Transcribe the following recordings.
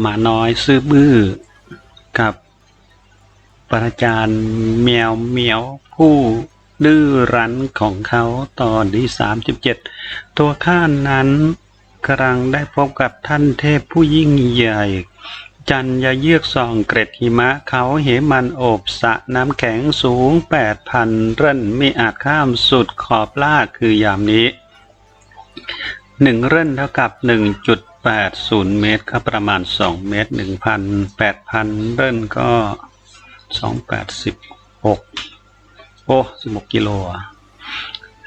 หมาน้อยซื่อบื้อ กับปราจารย์แมวเหมียวผู้ดื้อรั้นของเขาตอนที่สามสิบเจ็ดตัวข้านั้นกำลังได้พบกับท่านเทพผู้ยิ่งใหญ่ จันยาเยือกส่องเกร็ดหิมะเขาเหมันโอบสะน้ำแข็งสูงแปดพันเร่นไม่อาจข้ามสุดขอบลาคือยามนี้หนึ่งเร่นเท่ากับ หนึ่งจุดแปดศูนย์เมตรก็ประมาณสองเมตรหนึ่งพันแปดพันเร่นก็สองแปดสิบหกโอ้สิบหกกิโลอะ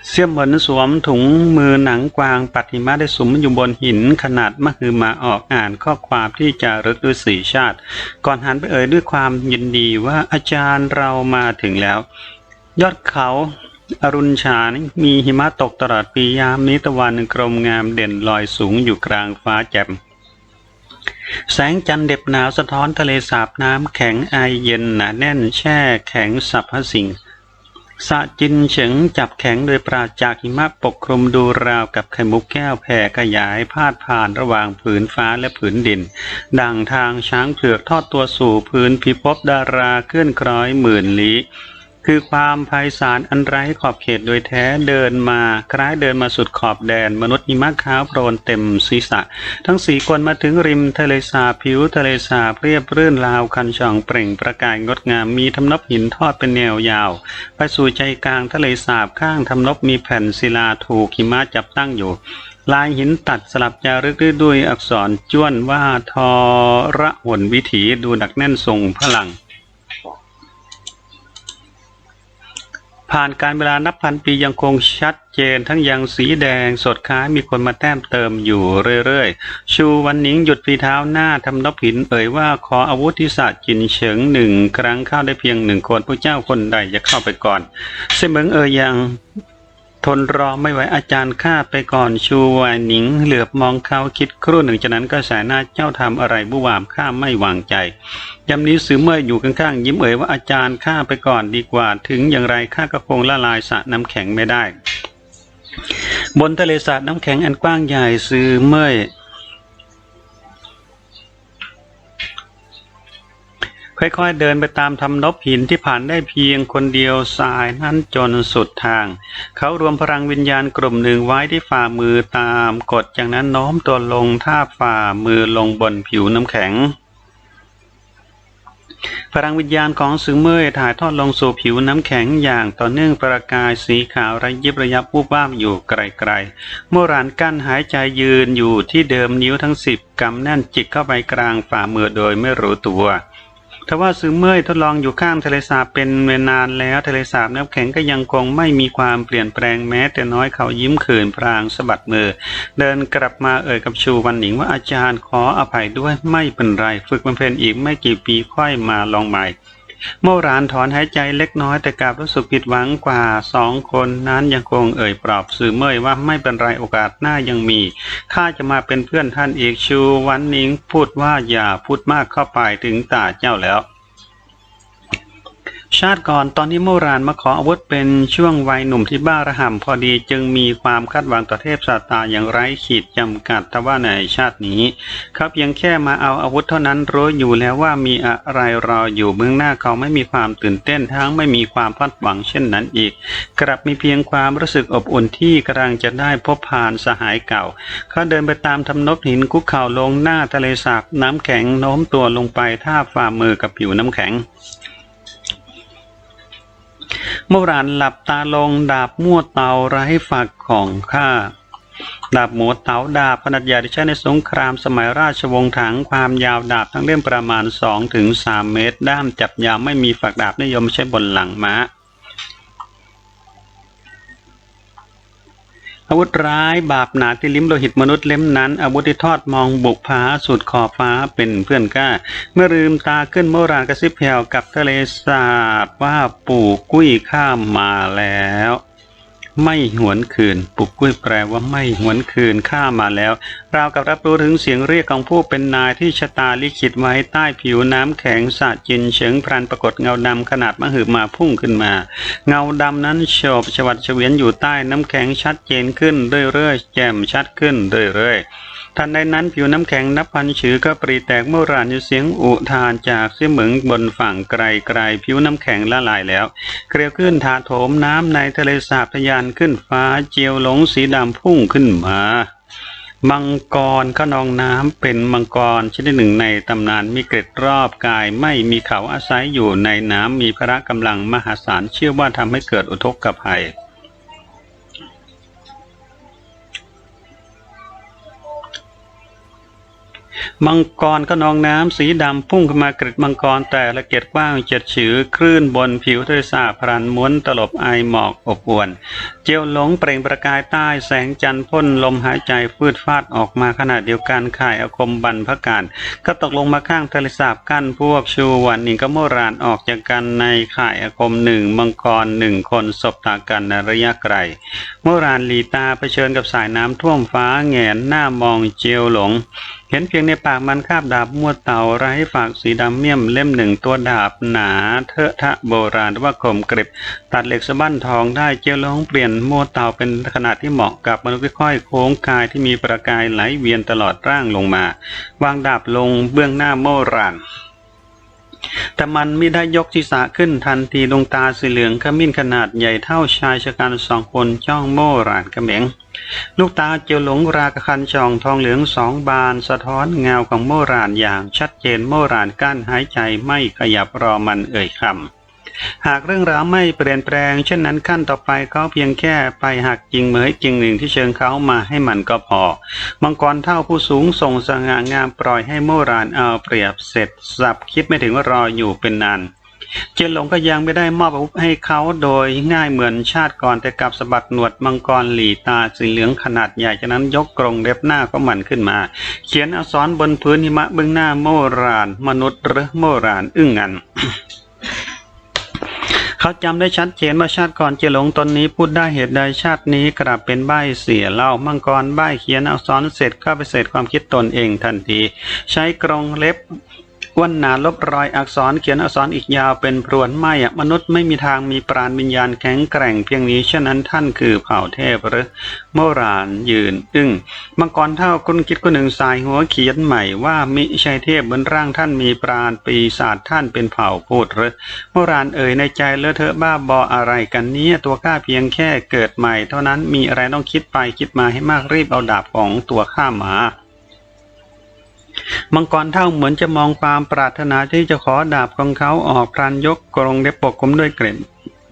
เสี่ยมเหมือนสวมถุงมือหนังกวางปัดหิมะได้สุมอยู่บนหินขนาดมหึมาออกอ่านข้อความที่จะรึกด้วยสีชาติ ก่อนหันไปเอ่ยด้วยความยินดีว่าอาจารย์เรามาถึงแล้ว ยอดเขา อรุณฉานมีหิมะตกตลอดปียามนี้ตะวันกรมงามเด่นลอยสูงอยู่กลางฟ้าแจ่มแสงจันทร์เด็บหนาวสะท้อนทะเลสาบน้ำแข็งไอเย็นหนาแน่นแช่แข็งสรรพสิ่งสะจินเฉิงจับแข็งโดยปราจากหิมะปกคลุมดูราวกับไข่มุกแก้วแผ่ขยายพาดผ่านระหว่างผืนฟ้าและผืนดิน ดังทางช้างเผือกทอดตัวสู่พื้นพิภพดาราเคลื่อนคล้อยหมื่นลี้ คือความไพศาลอันไร้ขอบเขตโดยแท้เดินมาคล้ายเดินมาสุดขอบแดน มนุษย์หิมะขาวโปรนเต็มศีรษะ ทั้งสี่คนมาถึงริมทะเลสาบผิวทะเลสาบเรียบรื่นราวคันช่องเปล่งประกายงดงามมีทำนบหินทอดเป็นแนวยาว ไปสู่ใจกลางทะเลสาบข้างทำนบมีแผ่นศิลาถูกหิมะจับตั้งอยู่ลายหินตัดสลับจารึกด้วยอักษรจ้วนว่าทอระหนวิถีดูหนักแน่นทรงพลัง ผ่านการเวลานับพันปียังคงชัดเจนทั้งยังสีแดงสดคล้ายมีคนมาแต้มเติมอยู่เรื่อยๆ ชูวันนิงหยุดฝีเท้าหน้าทำนบหินเอ่ยว่าขออาวุธที่ศาจินเฉิงหนึ่งครั้งเข้าได้เพียงหนึ่งคนพระเจ้าคนใดจะเข้าไปก่อน เสมิงเอ่ยยัง ทนรอไม่ไหวอาจารย์ข้าไปก่อนชูวันหนิง เหลือบมองเขาคิดครู่หนึ่งจากนั้นก็สายหน้าเจ้าทำอะไรบุวามข้าไม่วางใจยำนี้สือเมื่ออยู่ข้างๆยิ้มเอ่ยว่าอาจารย์ข้าไปก่อนดีกว่า ถึงอย่างไรข้าก็คงละลายสระน้ำแข็งไม่ได้ บนทะเลสาบน้ำแข็งอันกว้างใหญ่สือเมื่อ ค่อยๆเดินไปตามทำนบหินที่ผ่านได้เพียงคนเดียวสายนั้นจนสุดทาง เขารวมพลังวิญญาณกลุ่มหนึ่งไว้ที่ฝ่ามือตามกดจากนั้นโน้มตัวลงท่าฝ่ามือลงบนผิวน้ำแข็งพลังวิญญาณของสึงเมยถ่ายทอดลงสู่ผิวน้ำแข็งอย่างต่อเนื่องประกายสีขาวระยิบระยับวูบวาบอยู่ไกลๆโมรานกั้นหายใจยืนอยู่ที่เดิมนิ้วทั้งสิบกำแน่นจิกเข้าไปกลางฝ่ามือโดยไม่รู้ตัว ทว่าซึมเมยทดลองอยู่ข้างทะเลสาบเป็นเวลานานแล้วทะเลสาบน้ำแข็งก็ยังคงไม่มีความเปลี่ยนแปลงแม้ แต่น้อยเขายิ้มเขินพรางสะบัดมือ เดินกลับมาเอ่ยกับชูวันหนิงว่าอาจารย์ขออภัยด้วยไม่เป็นไร ฝึกบำเพ็ญอีกไม่กี่ปีค่อยมาลองใหม่ โมรานถอนหายใจเล็กน้อยแต่กลับรู้สึกผิดหวังกว่าสองคนนั้นยังคงเอ่ยปลอบสื่อเมยว่าไม่เป็นไรโอกาสหน้ายังมีข้าจะมาเป็นเพื่อนท่านอีกชูวันนิงพูดว่าอย่าพูดมากเข้าไปถึงตาเจ้าแล้ว ชาติก่อนตอนที่โมรานมาขออาวุธเป็นช่วงวัยหนุ่มที่บ้าระห่ำพอดีจึงมีความคาดหวังต่อเทพสาตาอย่างไร้ขีดจำกัดทว่าในชาตินี้เขาเพียงแค่มาเอาอาวุธเท่านั้นรู้อยู่แล้วว่ามีอะไรรออยู่เบื้องหน้าเขาไม่มีความตื่นเต้นทั้งไม่มีความคาดหวังเช่นนั้นอีก กลับมีเพียงความรู้สึกอบอุ่นที่กำลังจะได้พบผ่านสหายเก่าเขาเดินไปตามทำนบหินคุกเข่าลงหน้าทะเลสาบน้ำแข็งโน้มตัวลงไปท่าฝ่ามือกับผิวน้ำแข็ง เมื่อรานหลับตาลงดาบมั่วเตาไร้ฝักของข้าดาบหมูเตาดาบขนาดใหญ่ที่ใช้ในสงครามสมัยราชวงศ์ถังความยาวดาบทั้งเล่มประมาณ 2-3ถึง3เมตร ด้ามจับยาวไม่มีฝักดาบนิยมใช้บนหลังม้า อาวุธร้ายบาปหนาที่ลิ้มโลหิตมนุษย์เล่มนั้น อาวุธที่ทอดมองบุกผาสุดขอบฟ้าเป็นเพื่อนก้า เมื่อลืมตาขึ้นโมรานกระซิบแผ่วกับทะเลสาบว่าปู่กุ้ยข้ามมาแล้ว ไม่หวนคืน ปุกกุ้ยแปลว่าไม่หวนคืนข้ามาแล้วราวกับรับรู้ถึงเสียงเรียกของผู้เป็นนายที่ชะตาลิขิตไว้ใต้ผิวน้ำแข็งสะจินเฉิงพรันปรากฏเงาดำขนาดมหึมาพุ่งขึ้นมา เงาดำนั้นโฉบฉวัดเฉวียนอยู่ใต้น้ำแข็งชัดเจนขึ้นเรื่อยๆแจ่มชัดขึ้นเรื่อยๆ ทันใดนั้นผิวน้ำแข็งนับพันชือก็ปรีแตกเมื่อรานอยู่เสียงอุทานจากเสียเหมืองบนฝั่งไกลไกลๆผิวน้ำแข็งละลายแล้ว เกลียวขึ้นถาโถมน้ำในทะเลสาบทะยานขึ้นฟ้าเจียวหลงสีดำพุ่งขึ้นมามังกรขนองน้ำเป็นมังกรชนิดหนึ่งในตำนานมีเกล็ดรอบกายไม่มีเขาอาศัยอยู่ในน้ำมีพละกำลังมหาศาลเชื่อว่าทำให้เกิดอุทกภัย มังกรก็นองน้ำสีดำพุ่งขึ้นมากริดมังกรแต่ละเกตกว้างเจ็ดฉือคลื่นบนผิวทะเลสาบพรันม้วนตลบไอหมอกอบอวน เจียวหลงเปล่งประกายใต้แสงจันทร์พ่นลมหายใจฟืดฟาดออกมาขณะเดียวกันข่ายอาคมบันพการก็ตกลงมาข้างทะเลสาบกั้นพวกชูวันนิงก็โมรานออกจากกันในข่ายอาคมหนึ่งมังกรหนึ่งคนสบตากันในระยะไกลโมรานลีตาเผชิญกับสายน้ำท่วมฟ้าแงนหน้ามองเจียวหลง เห็นเพียงในปากมันคาบดาบมวดเต่าไร้ฝากสีดำเมี่ยมเล่มหนึ่งตัวดาบหนาเทอะทะโบราณว่าคมกริบ ตัดเหล็กสะบั้นทองได้เจียวหลงเปลี่ยนมวดเต่าเป็นขนาดที่เหมาะกับมนุษย์ค่อยโค้งกายที่มีประกายไหลเวียนตลอดร่างลงมา วางดาบลงเบื้องหน้าโมราน แต่มันไม่ได้ยกศีรษะขึ้นทันทีดวงตาสีเหลืองขมิ้นขนาดใหญ่เท่าชายชะกันสองคนจ้องโมรานกระเหมงลูกตาเจียวหลงรากคันช่องทองเหลืองสองบานสะท้อนเงาของโมรานอย่างชัดเจนโมรานกั้นหายใจไม่ขยับรอมันเอ่ยคำ หากเรื่องราวไม่เปลี่ยนแปลง เช่นนั้นขั้นต่อไปเขาเพียงแค่ไปหักจริงเหมยจริงหนึ่งที่เชิงเขามาให้มันก็พอ มังกรเท่าผู้สูงส่งสง่างามปล่อยให้โมรานเอาเปรียบเสร็จสับคิดไม่ถึงว่ารออยู่เป็นนานเจนหลงก็ยังไม่ได้มอบอาวุธให้เขาโดยง่ายเหมือนชาติก่อนแต่กลับสะบัดหนวดมังกรหลีตาสีเหลืองขนาดใหญ่จากนั้นยกกรงเล็บหน้าของมันขึ้นมา เขียนอักษรบนพื้นหิมะเบื้องหน้าโมราน มนุษย์หรือโมรานอึ้งงัน เขาจำได้ชัดเจนว่าชาติก่อนเจหลงตนนี้พูดได้เหตุใดชาตินี้กลับเป็นใบเสียเล่ามังกรใบเขียนอักษรเสร็จเข้าไปเสร็จความคิดตนเองทันที ใช้กรงเล็บ วันหนาลบรอยอักษรเขียนอักษรอีกยาวเป็นพรวนไม่อะมนุษย์ไม่มีทางมีปราณวิญญาณแข็งแกร่งเพียงนี้ฉะนั้นท่านคือเผ่าเทพหรือโมรานยืนอึ้งมังกรเท่าคุณคิดคนหนึ่งสายหัวเขียนใหม่ว่ามิใช่เทพบนร่างท่านมีปราณปีศาจท่านเป็นเผ่าพูดหรือโมรานเอ่ยในใจเลอะเทอะบ้าบออะไรกันเนี้ตัวข้าเพียงแค่เกิดใหม่ เท่านั้นมีอะไรต้องคิดไปคิดมาให้มากรีบเอาดาบของตัวข้ามา มังกรเท่าเหมือนจะมองความปรารถนาที่จะขอดาบของเขาออกพรานยกกรงเล็บปกคลุมด้วยเกล็ด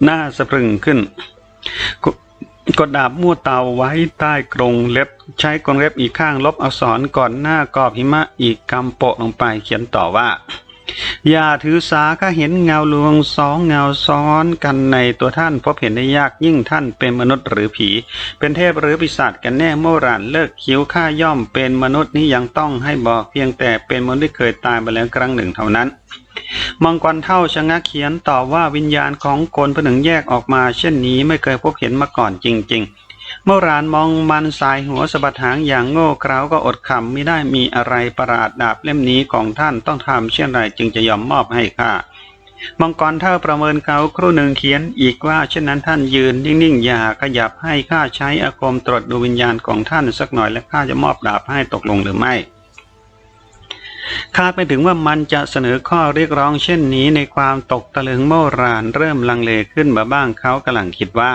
หน้าสะพรึงขึ้นกกดดาบมั่วเตาไว้ใต้กรงเล็บ ใช้กรงเล็บอีกข้างลบอักษรก่อนหน้ากรอบหิมะอีกกำโปะลงไปเขียนต่อว่า อย่าถือสาข้าเห็นเงาลวงสองเงาซ้อนกันในตัวท่านพบเห็นได้ยากยิ่งท่านเป็นมนุษย์หรือผี เป็นเทพหรือปีศาจกันแน่โมรานเลิกคิ้วข้าย่อมเป็นมนุษย์นี้ยังต้องให้บอกเพียงแต่เป็นมนุษย์ที่เคยตายไปแล้วครั้งหนึ่งเท่านั้นมังกรเท่าชะงักเขียนต่อว่าวิญญาณของคนผนึงแยกออกมา เช่นนี้ไม่เคยพบเห็นมาก่อนจริง ๆ เมื่อรานมองมันสายหัวสะบัดหางอย่างโง่เขลาก็อดขำไม่ได้มีอะไรประหลาดดาบเล่มนี้ของท่านต้องทำเช่นไรจึงจะยอมมอบให้ข้ามังกรเท่าประเมินเขาครู่หนึ่งเขียนอีกว่าเช่นนั้นท่านยืนนิ่งๆอย่าขยับให้ข้าใช้อาคมตรวจดูวิญญาณของท่านสักหน่อยและข้าจะมอบดาบให้ตกลงหรือไม่คาดไปถึงว่ามันจะเสนอข้อเรียกร้องเช่นนี้ในความตกตะลึงโมรานเริ่มลังเลขึ้นมาบ้างเขากำลังคิดว่า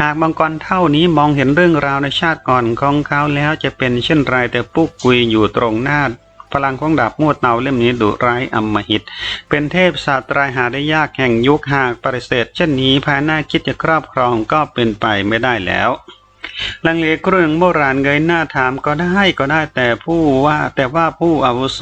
หากมังกรเท่านี้มองเห็นเรื่องราวในชาติก่อนของเขาแล้วจะเป็นเช่นไรแต่ปุ๊กกุยอยู่ตรงหน้าพลังของดาบมวดเนาเล่มนี้ดุร้ายอัมหิต เป็นเทพศาสตรายหาได้ยากแห่งยุคหากปฏิเสธเช่นนี้ภายหน้าคิดจะครอบครองก็เป็นไปไม่ได้แล้ว ลังเลเครื่องโบราณเงยหน้าถามก็ได้ก็ได้แต่ผู้ว่าแต่ว่าผู้อาวุโส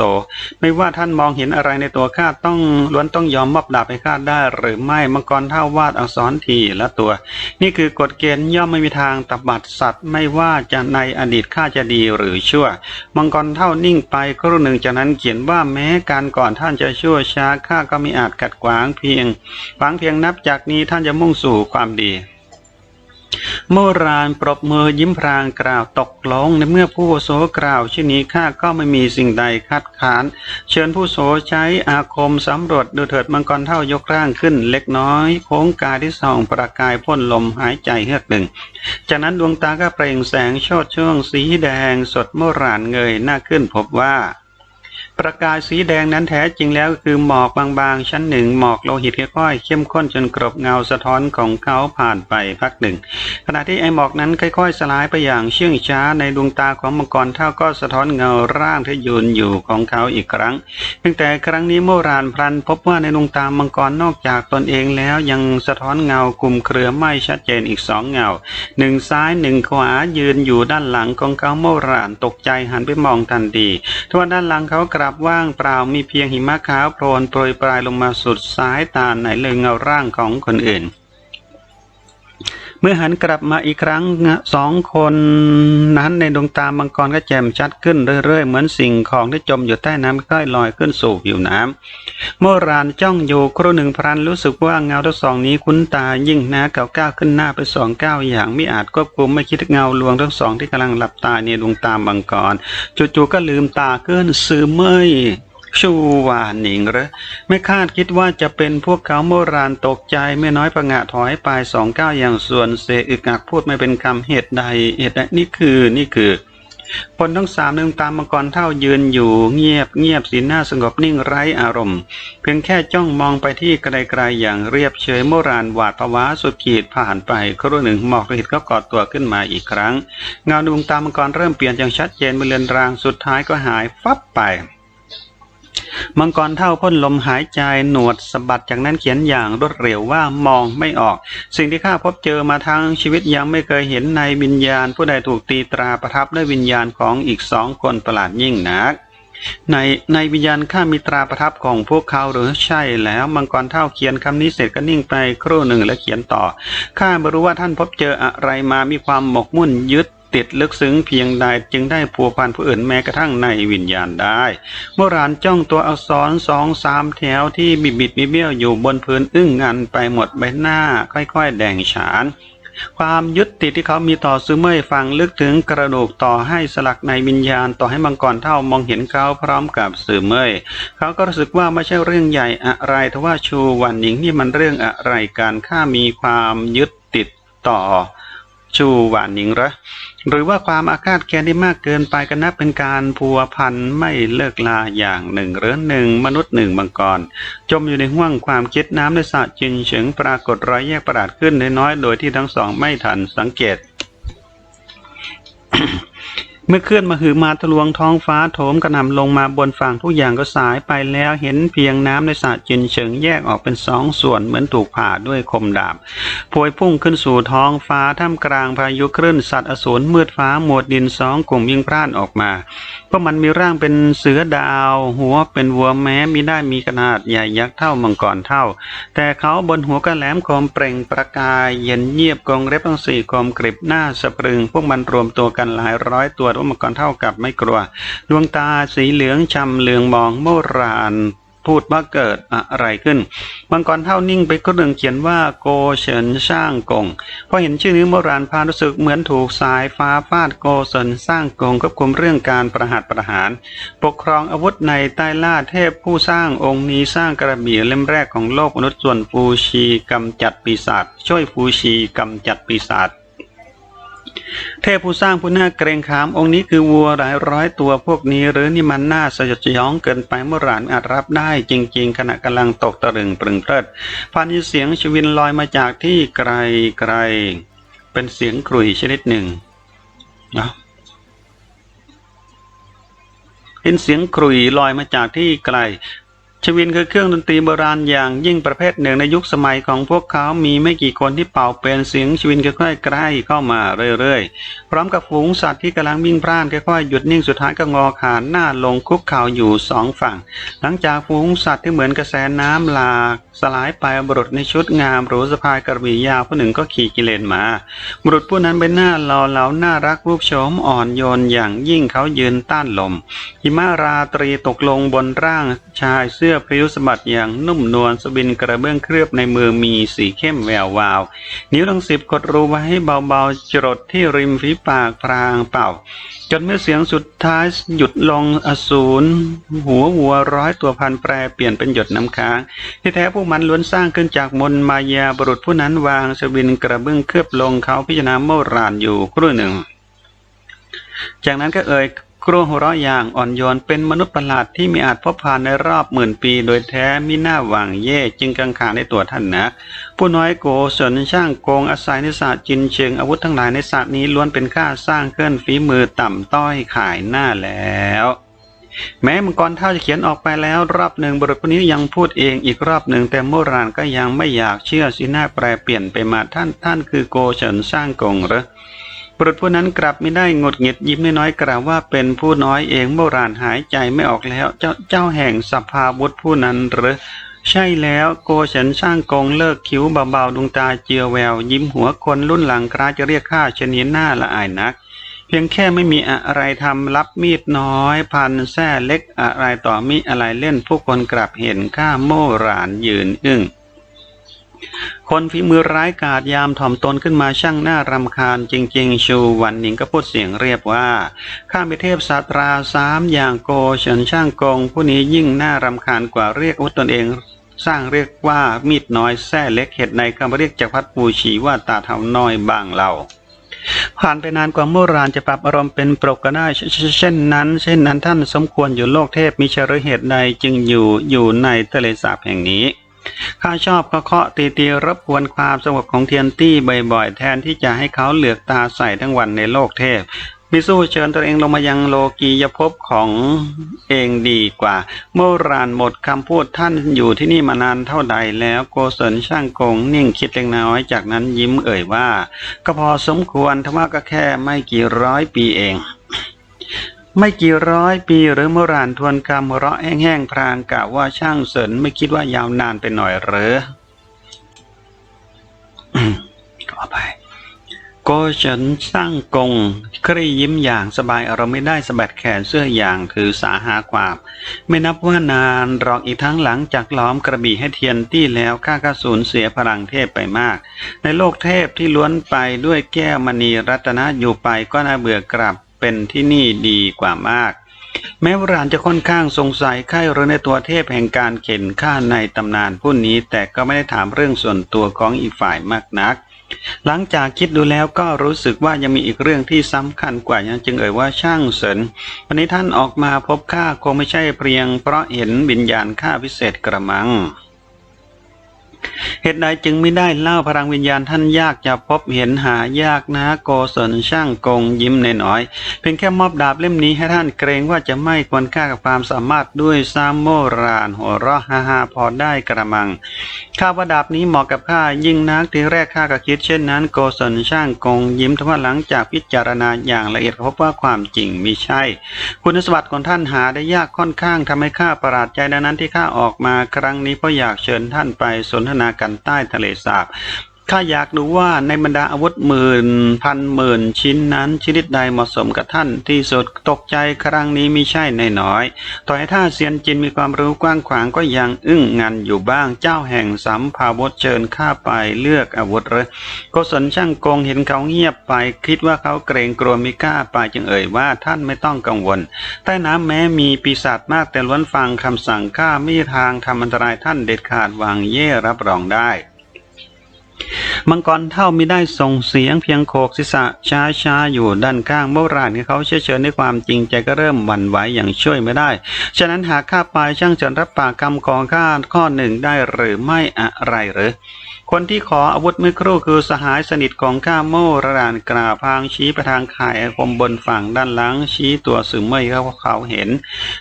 ไม่ว่าท่านมองเห็นอะไรในตัวข้าต้องล้วนต้องยอมมอบดาบให้ข้าได้ หรือไม่มังกรเท่าวาดอักษรทีละตัว นี่คือกฎเกณฑ์ย่อมไม่มีทางตบัดสัตว์ ไม่ว่าจะในอดีตข้าจะดีหรือชั่ว มังกรเท่านิ่งไปครู่หนึ่งจากนั้นเขียนว่าแม้การก่อนท่านจะชั่วช้าข้าก็ไม่อาจขัดขวางเพียงขวางเพียงนับจากนี้ท่านจะมุ่งสู่ความดี โมรานปรบมือยิ้มพรางกล่าวตกลงในเมื่อผู้โสกล่าวเช่นนี้ข้าก็ไม่มีสิ่งใดคัดค้าน เชิญผู้โสใช้อาคมสำรวจดูเถิดมังกรเท่ายกร่างขึ้น เล็กน้อยโค้งกายที่ส่องประกายพ่นลมหายใจเฮือกหนึ่ง จากนั้นดวงตาก็เปล่งแสงชดช่วงสีแดงสดโมรานเงยหน้าขึ้นพบว่า ประกายสีแดงนั้นแท้จริงแล้วคือหมอกบางๆ ชั้นหนึ่งหมอกโลหิตค่อยๆเข้มข้นจนกรบเงาสะท้อนของเขาผ่านไปพักหนึ่ง ขณะที่ไอหมอกนั้นค่อยๆ สลายไปอย่างเชื่องช้าในดวงตาของมังกรเท่าก็สะท้อนเงาร่างที่ยืนอยู่ของเขาอีกครั้งเพียงแต่ครั้งนี้โมรานพลันพบว่าในดวงตามังกรนอกจากตนเองแล้วยังสะท้อนเงาคลุมเครือไม่ชัดเจนอีกสองเงาหนึ่งซ้ายหนึ่งขวายืนอยู่ด้านหลังของเขาโมรานตกใจหันไปมองทันทีทว่าด้านหลังเขากลัับว่างเปล่ามีเพียงหิมะขาวโพลนโปรยปลายลงมาสุดสายตาไหนเลยเงาร่างของคนอื่น เมื่อหันกลับมาอีกครั้งสองคนนั้นในดวงตามังกรก็แจ่มชัดขึ้นเรื่อยๆ เหมือนสิ่งของที่จมอยู่ใต้น้ำค่อยลอยขึ้นสู่ผิวน้ำโมรานจ้องอยู่ครู่หนึ่งพรันรู้สึกว่าเงาทั้งสองนี้คุ้นตายิ่งนะเก่าก้าวขึ้นหน้าไปสองก้าวอย่างไม่อาจควบคุมไม่คิดเงาลวงทั้งสองที่กำลังหลับตาในดวงตามังกรจู่ๆก็ลืมตาขึ้นซื้อเมย ชูวาหนิงเหรอไม่คาดคิดว่าจะเป็นพวกเขาโมรานตกใจไม่น้อยประงะถอยไปสองก้าวอย่างส่วนเสอึกอักพูดไม่เป็นคำเหตุใดเหตุใดนี่คือนี่คือคนทั้งสามหนึ่งตามมังกรเท่ายืนอยู่เงียบเงียบสีหน้าสงบนิ่งไร้อารมณ์ เพียงแค่จ้องมองไปที่ไกลๆอย่างเรียบเฉยโมรานหวาดภาวะสุดขีดผ่านไปครู่หนึ่งหมอกระหิตก็กอดตัวขึ้นมาอีกครั้ง เงาดวงตามังกรเริ่มเปลี่ยนอย่างชัดเจนเมื่เลือนรางสุดท้ายก็หายฟับไป มังกรเท่าพ่นลมหายใจหนวดสะบัดจากนั้นเขียนอย่างรวดเร็วว่ามองไม่ออก สิ่งที่ข้าพบเจอมาทั้งชีวิตยังไม่เคยเห็นในวิญญาณ ผู้ใดถูกตีตราประทับด้วยวิญญาณของอีกสองคนประหลาดยิ่งนักในในวิญญาณข้ามีตราประทับของพวกเขาหรือใช่แล้วมังกรเท่าเขียนคำนี้เสร็จก็นิ่งไปครู่หนึ่งแล้วเขียนต่อข้าไม่รู้ว่าท่านพบเจออะไรมามีความหมกมุ่นยึด ติดลึกซึ้งเพียงใดจึงได้พัวพันผู้อื่นแม้กระทั่งในวิญญาณได้โบราณจ้องตัวอักษรสองสามแถวที่บิดบิดบิเบี้ยวอยู่บนพื้นอึ้งงันไปหมดใบหน้า ค่อยๆ แดงฉานความยึดติดที่เขามีต่อซื้อเมื่อยฟังลึกถึงกระดูกต่อให้สลักในวิญญาณต่อให้มังกรเท่ามองเห็นเขาพร้อมกับสื่อเมื่อยเขาก็รู้สึกว่าไม่ใช่เรื่องใหญ่อะไรทว่าชูวันหญิงนี่มันเรื่องอะไรการข้ามีความยึดติดต่อ ชูหวานหญิงหรอหรือว่าความอาฆาตแค้นที่มากเกินไปก็นับเป็นการพัวพันไม่เลิกลาอย่างหนึ่งหรือหนึ่งมนุษย์หนึ่งบังกร จมอยู่ในห้วงความคิดน้ำในสระจินเฉิงปรากฏรอยแยกประหลาดขึ้นน้อยๆโดยที่ทั้งสองไม่ทันสังเกต เมื่อเคลื่อนมาหือมาทะลวงท้องฟ้าโถมกระหน่ำลงมาบนฝั่งทุกอย่างก็สายไปแล้วเห็นเพียงน้ำในสระจินเฉิงแยกออกเป็นสองส่วนเหมือนถูกผ่าด้วยคมดาบพวยพุ่งขึ้นสู่ท้องฟ้าท่ามกลางพายุคลื่นสัตว์อสูรมืดฟ้าหมวดดินสองกลุ่มยิงพร่านออกมาพวกมันมีร่างเป็นเสือดาว หัวเป็นวัวแม้มีได้มีขนาดใหญ่ยักษ์เท่ามังกรเท่า แต่เขาบนหัวก็แหลมคมเปล่งประกายเย็นเงียบกองเล็บทั้งสี่คมกริบหน้าสะพรึง พวกมันรวมตัวกันหลายร้อยตัวว่ามังกรเท่ากับไม่กลัว ดวงตาสีเหลืองชำเหลืองมองโมรานพูดว่าเกิดอะไรขึ้นมังกรเท่านิ่งไปก็เรื่องเขียนว่าโกเฉินช่างกงพอเห็นชื่อนี้โบราณพานรู้สึกเหมือนถูกสายฟ้าฟาดโกเฉินสร้างกงควบคุมเรื่องการประหัตประหาร ปกครองอาวุธในใต้ล่าเทพผู้สร้างองค์นี้สร้างกระบี่เล่มแรกของโลกมนุษย์ส่วนฟูชีกำจัดปีศาจช่วยฟูชีกำจัดปีศาจ เทพผู้สร้างผู้น่าเกรงขามองค์นี้คือวัวหลายร้อยตัวพวกนี้ หรือนี่มันน่าสยดสยองเกินไปเมื่อหลานอาจรับได้จริง ๆ ขณะกำลังตกตะลึงปรึงเพลิดพันยินเสียงชวินลอยมาจากที่ไกลไกลเป็นเสียงกรุยชนิดหนึ่งนะเห็นเสียงกรุยลอยมาจากที่ไกล ชวินคือเครื่องดนตรีโบราณอย่างยิ่งประเภทหนึ่งในยุคสมัยของพวกเขามีไม่กี่คนที่เป่าเป็นเสียงชวินค่อยๆใกล้เข้ามาเรื่อยๆ พร้อมกับฝูงสัตว์ที่กำลังวิ่งพร่านค่อยๆหยุดนิ่งสุดท้ายก็งอขานหน้าลงคุกเข่าอยู่สองฝั่ง หลังจากฝูงสัตว์ที่เหมือนกระแสน้ำหลากสลายไปบุรุษในชุดงามหรูสะพายกระบี่ยาวผู้หนึ่งก็ขี่กิเลนมาบุรุษผู้นั้นเป็นหน้าหล่อเหลาน่ารักรูปโฉมอ่อนโยนอย่างยิ่งเขายืนต้านลมหิมะราตรีตกลงบนร่างชายเสื้อสื้อพริ้วสะบัดอย่างนุ่มนวลสบินกระเบื้องเคลือบในมือมีสีเข้มแวววาว นิ้วทั้งสิบกดรูไว้ให้เบาๆจรดที่ริมฝีปากพรางเป่า จนเมื่อเสียงสุดท้ายหยุดลงอสูรหัววัวร้อยตัวพันแปรเปลี่ยนเป็นหยดน้ำค้าง ที่แท้พวกมันล้วนสร้างขึ้นจากมนมายาบุรุษผู้นั้นวางสบินกระเบื้องเคลือบลงเขาพิจารณาโมรานอยู่ครู่หนึ่ง จากนั้นก็เอ่ย ครัวหัวเราะอย่างอ่อนโยนเป็นมนุษย์ประหลาดที่ม่อาจพบผ่านในรอบหมื่นปี โดยแท้มิหน้าหวังเย่จึงกังขาในตัวท่านนะ ผู้น้อยโกศลช่างโกงอาศัยในศาสตร์จินเชิงอาวุธทั้งหลายในศาสตร์นี้ล้วนเป็นค่าสร้างเคลื่อนฝีมือต่ำต้อยขายหน้าแล้วแม้มังกรเท่าจะเขียนออกไปแล้ว รอบหนึ่งบรุษคนนี้ยังพูดเองอีกรอบหนึ่งแต่โมรานก็ยังไม่อยากเชื่อสีหน้าแปรเปลี่ยนไปมาท่านท่านคือโกเฉินสร้างกงเหรอ บุรุษผู้นั้นกลับไม่ได้งดหงิดยิ้มน้อยๆกล่าวว่าเป็นผู้น้อยเองโบราณหายใจไม่ออกแล้ว เจ้าเจ้าแห่งสภาวุธผู้นั้นหรือใช่แล้วโกเฉินสร้างกงเลิกคิ้วเบาๆดวงตาเจียวแวว ยิ้มหัวคนรุ่นหลังคราจะเรียกข้าชนิดหน้าละอายนัก เพียงแค่ไม่มีอะไรทำรับมีดน้อย พันแส้เล็กอะไรต่อมีอะไรเล่นผู้คนกลับเห็นข้าโมรานยืนอึ้ง คนฝีมือร้ายกาจยามถ่อมตนขึ้นมาช่างหน้ารำคาญจริง ๆ ชูวันหนิงก็พูดเสียงเรียบว่า ข้าเป็นเทพสาตราสามอย่างโกเฉินช่างกง ผู้นี้ยิ่งน่ารำคาญกว่าเรียกอาวุธตนเองสร้างเรียกว่ามีดน้อยแส้เล็กเหตุในคำเรียกจากพัดปูชีว่าตาเท่าน้อยบางเล่าผ่านไปนานกว่าโมรานจะปรับอารมณ์เป็นปกก็ได้เช่นนั้น เช่นนั้นท่านสมควรอยู่โลกเทพมิเชรเหตุใดจึงอยู่อยู่ในทะเลสาบแห่งนี้ ข้าชอบเคาะตีตีรบกวนความสงบของเทียนตี้บ่อยๆ แทนที่จะให้เขาเหลือกตาใส่ทั้งวันในโลกเทพมิสู้เชิญตัวเองลงมายังโลกียภพของเองดีกว่าโมรานหมดคำพูดท่านอยู่ที่นี่มานานเท่าใดแล้วโกศลช่างกงนิ่งคิดเล็กน้อยจากนั้นยิ้มเอ่ยว่า ก็พอสมควรทว่าก็แค่ไม่กี่ร้อยปีเอง ไม่กี่ร้อยปีหรือโมรานทวนคำเราะแห้งๆพรางกล่าวว่าช่างเสริญไม่คิดว่ายาวนานไปหน่อยหรอขอไปโกเฉินสร้างกงครียิ้มอย่างสบายอารมณ์ไม่ได้สะบัดแขนเสื้ออย่างถือสาหาความไม่นับว่านานรอกอีกทั้งหลังจากล้อมกระบี่ให้เทียนตี้แล้วข้าก็สูญเสียพลังเทพไปมาก ในโลกเทพที่ล้วนไปด้วยแก้วมณีรัตนะอยู่ไปก็น่าเบื่อกลับ เป็นที่นี่ดีกว่ามาก แม้โบราณจะค่อนข้างสงสัยใครหรือในตัวเทพแห่งการเข็นฆ่าในตำนานผู้นี้ แต่ก็ไม่ได้ถามเรื่องส่วนตัวของอีกฝ่ายมากนัก หลังจากคิดดูแล้วก็รู้สึกว่ายังมีอีกเรื่องที่สำคัญกว่ายังจึงเอ่ยว่าช่างเสริญวันนี้ท่านออกมาพบข้าคงไม่ใช่เพียง เพราะเห็นวิญญาณข้าพิเศษกระมัง เหตุใดจึงไม่ได้เล่าพลังวิญญาณท่านยากจะพบเห็นหายากนะโกศลช่างกงยิ้มเนน้อย เพียงแค่มอบดาบเล่มนี้ให้ท่านเกรงว่าจะไม่ควรค่ากับความสามารถด้วยซามโมรานหัวเราะฮ่าฮาพอได้กระมังข้าว่าดาบนี้เหมาะกับข้ายิ่งนักทีแรกข้าก็คิดเช่นนั้น โกศลช่างกงยิ้มทว่าหลังจากพิจารณาอย่างละเอียดพบว่าความจริงมิใช่ คุณสมบัติของท่านหาได้ยากค่อนข้างทำให้ข้าประหลาดใจดังนั้นที่ข้าออกมาครั้งนี้เพราะอยากเชิญท่านไปสนทนากันใต้ทะเลสาบ ข้าอยากดูว่าในบรรดาอาวุธหมื่นพันหมื่นชิ้นนั้นชนิดใดเหมาะสมกับท่านที่สุดตกใจครั้งนี้มิใช่น้อยๆต่อให้ท่าเซียนจินมีความรู้กว้างขวางก็ยังอึ้งงันอยู่บ้างเจ้าแห่งสัมภาวุธเชิญข้าไปเลือกอาวุธเลยโกศลช่างกงเห็นเขาเงียบไป คิดว่าเขาเกรงกลัวมิกล้าไปจึงเอ่ยว่าท่านไม่ต้องกังวลใต้น้ำแม้มีปีศาจมากแต่ล้วนฟังคำสั่งข้าไม่มีทางทำอันตรายท่านเด็ดขาดวางเย่รับรองได้ มังกรเท่ามิได้ส่งเสียงเพียงโขกศีรษะช้าช้าอยู่ด้านข้างโบราณที่เขาเชื่อเชิญด้วยความจริงใจก็เริ่มหวั่นไหวอย่างช่วยไม่ได้ ฉะนั้นหากข้าไปช่างจะรับปากคำของข้าข้อหนึ่งได้หรือไม่อะไรหรือ คนที่ขออาวุธเมื่อครู่คือสหายสนิทของข้าโมระรานกล่าพางชี้ไปทางข่ายอาคมบนฝั่งด้านหลังชี้ตัวสึมไม่เขาเขาเห็น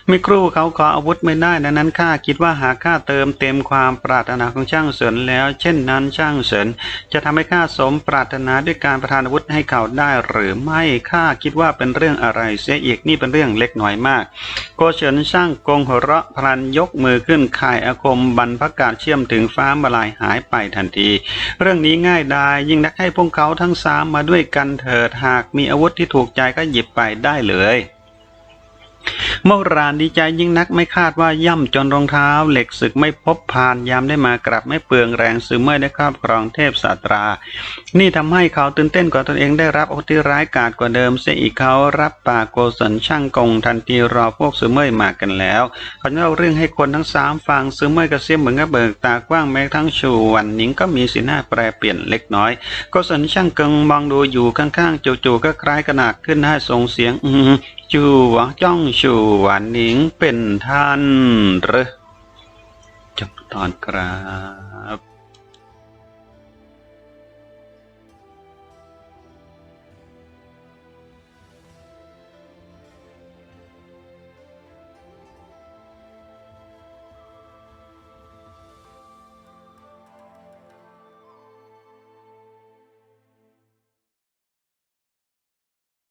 เมื่อครู่เขาขออาวุธไม่ได้ดังนั้นข้าคิดว่าหากข้าเติมเต็มความปรารถนาของช่างเสริญแล้ว เช่นนั้นช่างเสริญจะทำให้ข้าสมปรารถนาด้วยการประทานอาวุธให้เขาได้หรือไม่ข้าคิดว่าเป็นเรื่องอะไรเสียอีกนี่เป็นเรื่องเล็กน้อยมาก โกเฉินช่างกงหัวเราะพลันยกมือขึ้นข่ายอาคมบรรพกาศเชื่อมถึงฟ้ามาลายหายไปทันทีเรื่องนี้ง่ายดายยิ่งนักให้พวกเขาทั้งสามมาด้วยกันเถิดหากมีอาวุธที่ถูกใจก็หยิบไปได้เลยเมื่อรานดีใจยิ่งนักไม่คาดว่าย่ำจนรองเท้า เหล็กศึกไม่พบผ่านยามได้มากลับไม่เปลืองแรงซื้อเมื่อได้ครอบครองเทพสาตรา นี่ทำให้เขาตื่นเต้นกว่าตนเองได้รับโอที่ร้ายกาจกว่าเดิมเสียอีกเขารับปากโกศลช่างกงทันทีรอพวกซื้อเมื่อมากันแล้วเขาเล่าเรื่องให้คนทั้งสามฟังซื้อเมื่อกระเซียมเหมือนกับเบิกตากว้างแม้ทั้งชูวันนิงก็มีสีหน้าแปรเปลี่ยนเล็กน้อยโกศลช่างกงมองดูอยู่ข้างๆจู่ๆก็คล้ายกระหนักขึ้นให้ส่งเสียง อืจูหวังจ้องชูหวานหนิงเป็นท่านเหรือจบตอนครับ